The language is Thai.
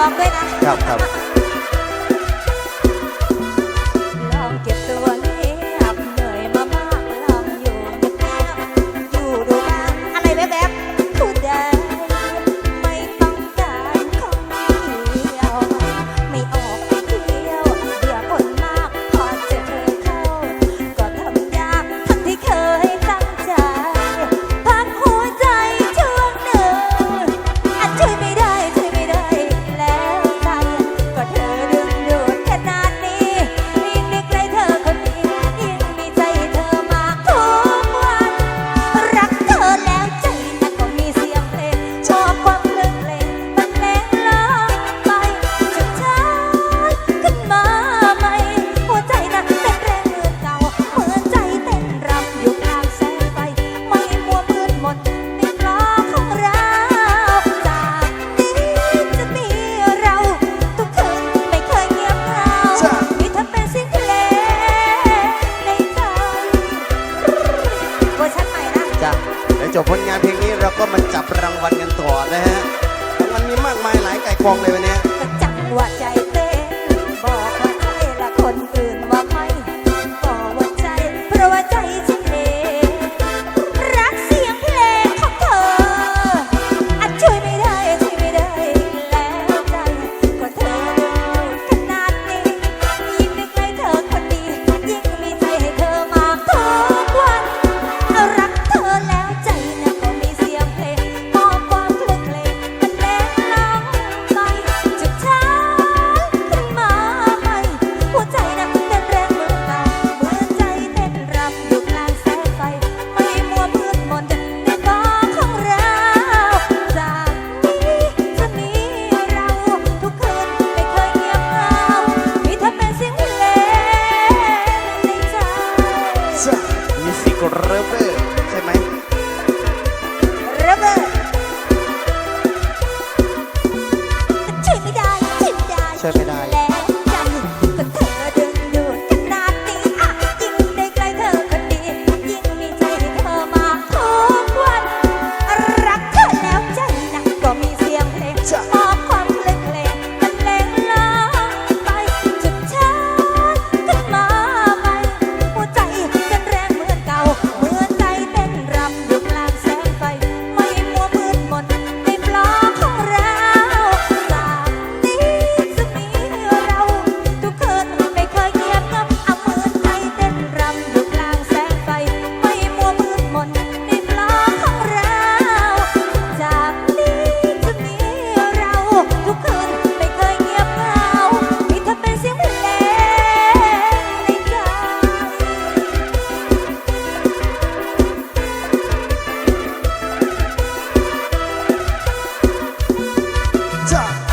ร้องด้วยนะครับครับ จบผลงานเพลงนี้เราก็มาจับรางวัลกันต่อนะฮะรางวัลมีมากมายหลายไก่กองเลยวันนี้จับหัวใจ ser real. 在。